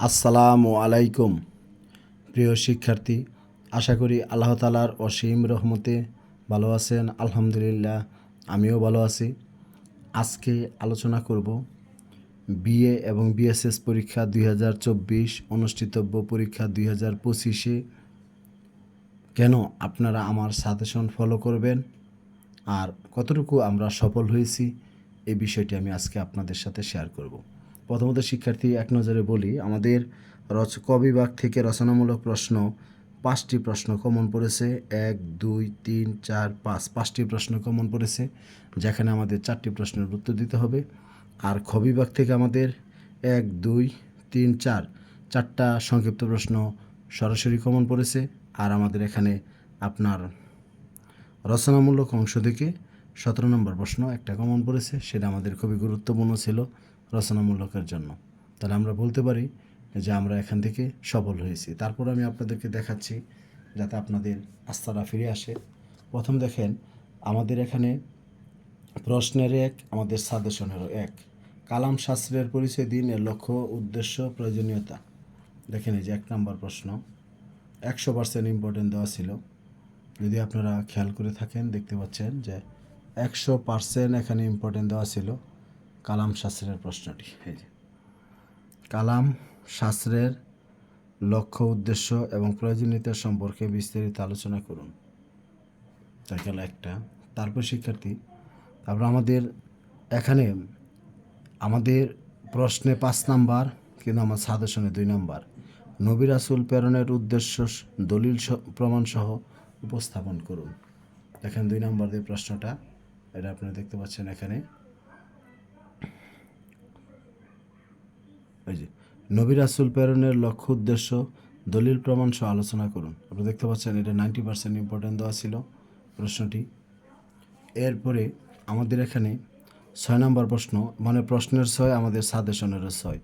আসসালামু আলাইকুম। প্রিয় শিক্ষার্থী, আশা করি আল্লাহ তালার অসীম রহমতে ভালো আছেন, আলহামদুলিল্লাহ, আমিও ভালো আছি। আজকে আলোচনা করব বিএ এবং বিএসএস পরীক্ষা দুই হাজার চব্বিশ, অনুষ্ঠিতব্য পরীক্ষা দুই হাজার পঁচিশে। কেন আপনারা আমার সাজেশন ফলো করবেন? আর কতটুকু আমরা সফল হয়েছি? এই বিষয়টি আমি আজকে আপনাদের সাথে শেয়ার করব। প্রথমত, শিক্ষার্থী, এক নজরে বলি, আমাদের রচ ক বিভাগ থেকে রচনামূলক প্রশ্ন, পাঁচটি প্রশ্ন কমন পড়েছে। এক, দুই, তিন, চার, পাঁচ, পাঁচটি প্রশ্ন কমন পড়েছে, যেখানে আমাদের চারটি প্রশ্নের উত্তর দিতে হবে। আর খ বিভাগ থেকে আমাদের এক, দুই, তিন, চার, চারটা সংক্ষিপ্ত প্রশ্ন সরাসরি কমন পড়েছে। আর আমাদের এখানে আপনার রচনামূলক অংশ থেকে সতেরো নম্বর প্রশ্ন একটা কমন পড়েছে, সেটা আমাদের খুবই গুরুত্বপূর্ণ ছিল। রচনামূলকের জন্য। তাহলে আমরা বলতে পারি যে আমরা এখান থেকে সফল হয়েছি। তারপর আমি আপনাদেরকে দেখাচ্ছি যাতে আপনাদের আস্থাটা ফিরে আসে। প্রথম দেখেন, আমাদের এখানে প্রশ্নের এক, আমাদের সাজেশনেরও এক। কালাম শাস্ত্রের পরিচয় দিন, এর লক্ষ্য, উদ্দেশ্য, প্রয়োজনীয়তা। দেখেন এই যে এক নম্বর প্রশ্ন। একশো পার্সেন্ট ইম্পর্টেন্ট দেওয়া ছিল। যদি আপনারা খেয়াল করে থাকেন, দেখতে পাচ্ছেন যে একশো পার্সেন্ট এখানে ইম্পর্টেন্ট দেওয়া ছিল। কালাম শাস্ত্রের প্রশ্নটি, এই যে। কালাম শাস্ত্রের লক্ষ্য, উদ্দেশ্য এবং প্রয়োজনীয়তা সম্পর্কে বিস্তারিত আলোচনা করুন। তাই গেল একটা। তারপর শিক্ষার্থী, তারপর আমাদের এখানে আমাদের প্রশ্নে পাঁচ নাম্বার, কিন্তু আমার সাজেশনে দুই নাম্বার। নবী রাসুল প্রেরণের উদ্দেশ্য, দলিল স- প্রমাণ সহ উপস্থাপন করুন। দেখেন দুই নাম্বার দিয়ে প্রশ্নটা, এটা আপনারা দেখতে পাচ্ছেন এখানে। এই যে, নবী রাসুল প্রেরণের লক্ষ্য উদ্দেশ্য, দলিল প্রমাণ সহ আলোচনা করুন। আপনি দেখতে পাচ্ছেন এটা নাইনটি পার্সেন্ট ইম্পর্টেন্ট দেওয়া ছিল প্রশ্নটি। এরপরে আমাদের এখানে ছয় নম্বর প্রশ্ন মানে প্রশ্নের ছয় আমাদের সাজেশনেরও ছয়।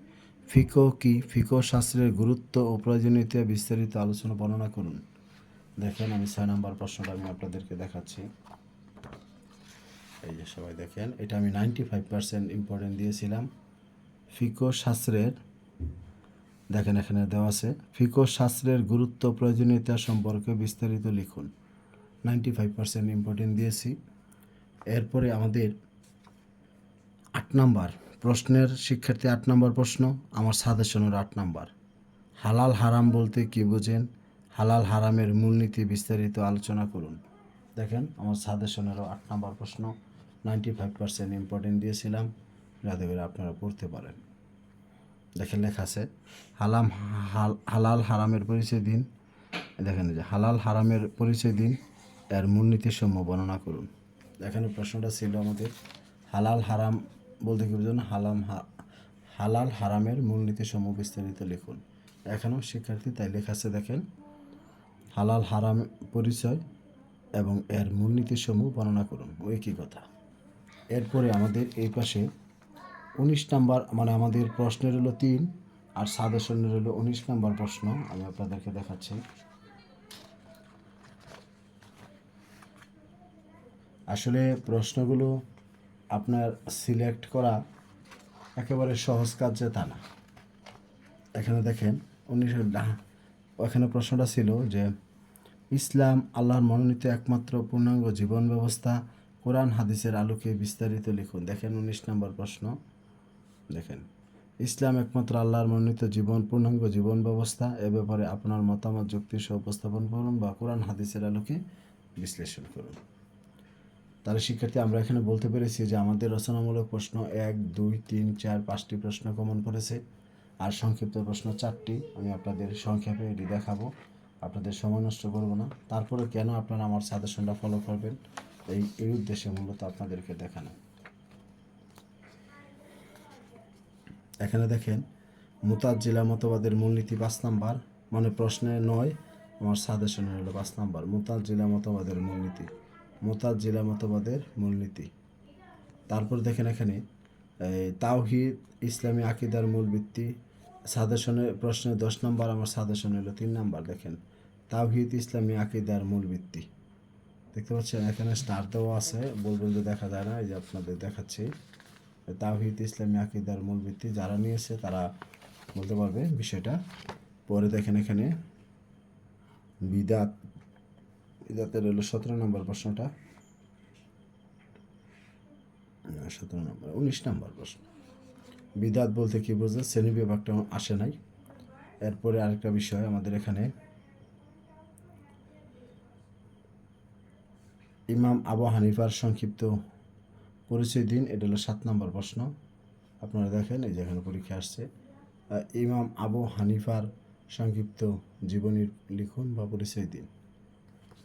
ফিকো কি? ফিকো শাস্ত্রের গুরুত্ব ও প্রয়োজনীয়তা বিস্তারিত আলোচনা বর্ণনা করুন। দেখেন আমি ছয় নম্বর প্রশ্নটা আমি আপনাদেরকে দেখাচ্ছি। এই যে সবাই দেখেন, এটা আমি নাইনটি ফাইভ পার্সেন্ট ইম্পর্টেন্ট দিয়েছিলাম। ফিকো শাস্ত্রের, দেখেন এখানে দেওয়া আছে ফিকো শাস্ত্রের গুরুত্ব, প্রয়োজনীয়তা সম্পর্কে বিস্তারিত লিখুন। নাইনটি ফাইভ পার্সেন্ট ইম্পর্টেন্ট দিয়েছি। এরপরে আমাদের আট নাম্বার, প্রশ্নের শিক্ষার্থী আট নম্বর প্রশ্ন, আমার সাজেশনের আট নাম্বার। হালাল হারাম বলতে কি বোঝেন? হালাল হারামের মূলনীতি বিস্তারিত আলোচনা করুন। দেখেন, আমার সাজেশনেরও আট নম্বর প্রশ্ন নাইনটি ফাইভ পার্সেন্ট ইম্পর্টেন্ট দিয়েছিলাম। যাতে করে আপনারা পড়তে পারেন। দেখেন লেখা আছে, হালাম হালাল হারামের পরিচয় দিন। দেখেন যে, হালাল হারামের পরিচয় দিন, এর মূলনীতি সমূহ বর্ণনা করুন। এখানে প্রশ্নটা ছিল আমাদের, হালাল হারাম বলতে কি বুঝুন? হালাম হালাল হারামের মূলনীতি সমূহ বিস্তারিত লিখুন। এখানেও শিক্ষার্থী, তাই লেখা আছে, দেখেন, হালাল হারাম পরিচয় এবং এর মূলনীতি সমূহ বর্ণনা করুন। ওই কি কথা এরপরে আমাদের এই পাশে উনিশ নাম্বার মানে আমাদের প্রশ্নের হলো তিন আর সাজেশনের হলো উনিশ নাম্বার প্রশ্ন। আমি আপনাদেরকে দেখাচ্ছি। আসলে প্রশ্নগুলো আপনার সিলেক্ট করা একেবারে সহজ কাজ যে তা না। এখানে দেখেন, উনিশ এখানে প্রশ্নটা ছিল যে, ইসলাম আল্লাহর মনোনীত একমাত্র পূর্ণাঙ্গ জীবন ব্যবস্থা কোরআন হাদিসের আলোকে বিস্তারিত লিখুন। দেখেন উনিশ নম্বর প্রশ্ন। দেখেন। ইসলাম একমাত্র আল্লাহর মনোনীত জীবন, পূর্ণাঙ্গ জীবন ব্যবস্থা। এ ব্যাপারে আপনার মতামত, যুক্তি সহ উপস্থাপন করুন বা কোরআন, হাদিসের আলোকে বিশ্লেষণ করুন। তাহলে শিক্ষার্থী, আমরা এখানে বলতে পেরেছি যে আমাদের রচনামূলক প্রশ্ন এক, দুই, তিন, চার, পাঁচটি প্রশ্ন কমন পড়েছে। আর সংক্ষিপ্ত প্রশ্ন চারটি। আমি আপনাদের সংক্ষেপে এটি দেখাবো। আপনাদের সময় নষ্ট করব না। তারপরে কেন আপনারা আমার সাজেশনটা ফলো করবেন? এই এই উদ্দেশ্যে মূলত আপনাদেরকে দেখানো। এখানে দেখেন, মুতাজ জেলা মতবাদের মূলনীতি পাঁচ নাম্বার। মানে প্রশ্নে নয়, আমার সাজেশনের হলো পাঁচ নাম্বার। মুতাজ জেলা মতবাদের মূলনীতি। মুতাজ জেলা মতবাদের মূলনীতি। তারপর দেখেন এখানে তাওহিদ, ইসলামী আকিদার মূল ভিত্তি সাজেশনের প্রশ্নে দশ নম্বর, আমার সাজেশন হলো তিন নাম্বার। দেখেন, তাওহিদ, ইসলামী আকিদার মূল ভিত্তি। দেখতে পাচ্ছেন, এখানে স্টার দেওয়া আছে বলবেন যে দেখা যায় না, এই যে আপনাদের দেখাচ্ছি। তাওহিদ, ইসলামী আকিদার মূল ভিত্তি যারা নিয়েছে তারা বলতে পারবে বিষয়টা। পরে দেখেন এখানে বিদাত, বিদাতের হলো সতেরো নম্বর প্রশ্নটা। সতেরো নম্বর, উনিশ নম্বর প্রশ্ন। বিদাত বলতে কি বোঝে শ্রেণি বিভাগটা আসে নাই। এরপরে আরেকটা বিষয় আমাদের এখানে। ইমাম আবু হানিফার সংক্ষিপ্ত পরিচয় দিন, এটা হলো সাত নম্বর প্রশ্ন। আপনারা দেখেন, এই যে এখানে পরীক্ষা আসছে। ইমাম আবু হানিফার সংক্ষিপ্ত জীবনী লিখুন বা পরিচয় দিন।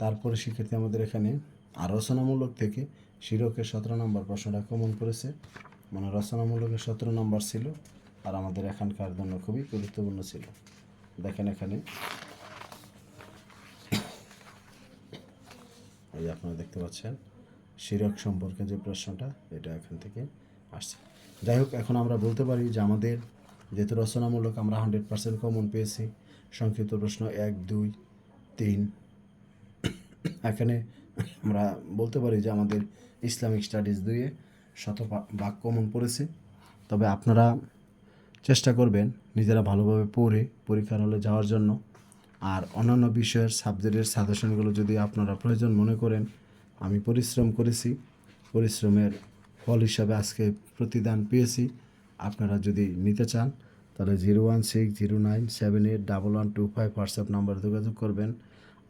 তারপরে শিক্ষার্থী আমাদের এখানে আর রচনামূলক থেকে শিরকের সতেরো নম্বর প্রশ্নটা কমন করেছে। মানে রচনামূলকের সতেরো নম্বর ছিল, আর আমাদের এখানকার জন্য খুবই গুরুত্বপূর্ণ ছিল। দেখেন এখানে। এই আপনারা দেখতে পাচ্ছেন। শিরক সম্পর্কে যে প্রশ্নটা, এটা এখান থেকে আসছে। যাই হোক, এখন আমরা বলতে পারি যে আমাদের যেহেতু রচনামূলক আমরা হান্ড্রেড পার্সেন্ট কমন পেয়েছি, সংক্ষিপ্ত প্রশ্ন এক, দুই, তিন। এখানে আমরা বলতে পারি যে আমাদের ইসলামিক স্টাডিজ দুইয়ে শত বাক কমন পড়েছে। তবে আপনারা চেষ্টা করবেন নিজেরা ভালোভাবে পড়ে পরীক্ষার হলে যাওয়ার জন্য। আর অন্যান্য বিষয়ের সাবজেক্টের সাজেশনগুলো যদি আপনারা প্রয়োজন মনে করেন আমি পরিশ্রম করেছি, পরিশ্রমের ফল হিসাবে আজকে প্রতিদান পেয়েছি। আপনারা যদি নিতে চান, তাহলে zero one six, zero nine seven eight double one two five WhatsApp নাম্বারে যোগাযোগ করবেন।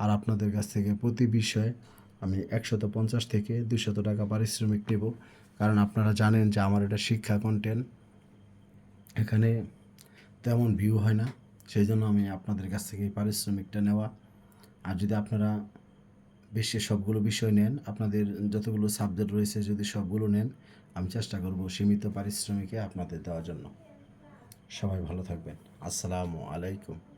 আর আপনাদের কাছ থেকে প্রতি বিষয়ে আমি একশত পঞ্চাশ থেকে দুশত টাকা পারিশ্রমিক নেব। কারণ আপনারা জানেন যে আমার এটা শিক্ষা কন্টেন্ট এখানে তেমন ভিউ হয় না, সেই জন্য আমি আপনাদের কাছ থেকে পারিশ্রমিকটা নেওয়া। আর যদি আপনারা বেশি সবগুলো বিষয় নেন, আপনাদের যতগুলো সাবজেক্ট রয়েছে যদি সবগুলো নেন, আমি চেষ্টা করব সীমিত পারিশ্রমিকে আপনাদের দেওয়ার জন্য। সবাই ভালো থাকবেন। আসসালামু আলাইকুম।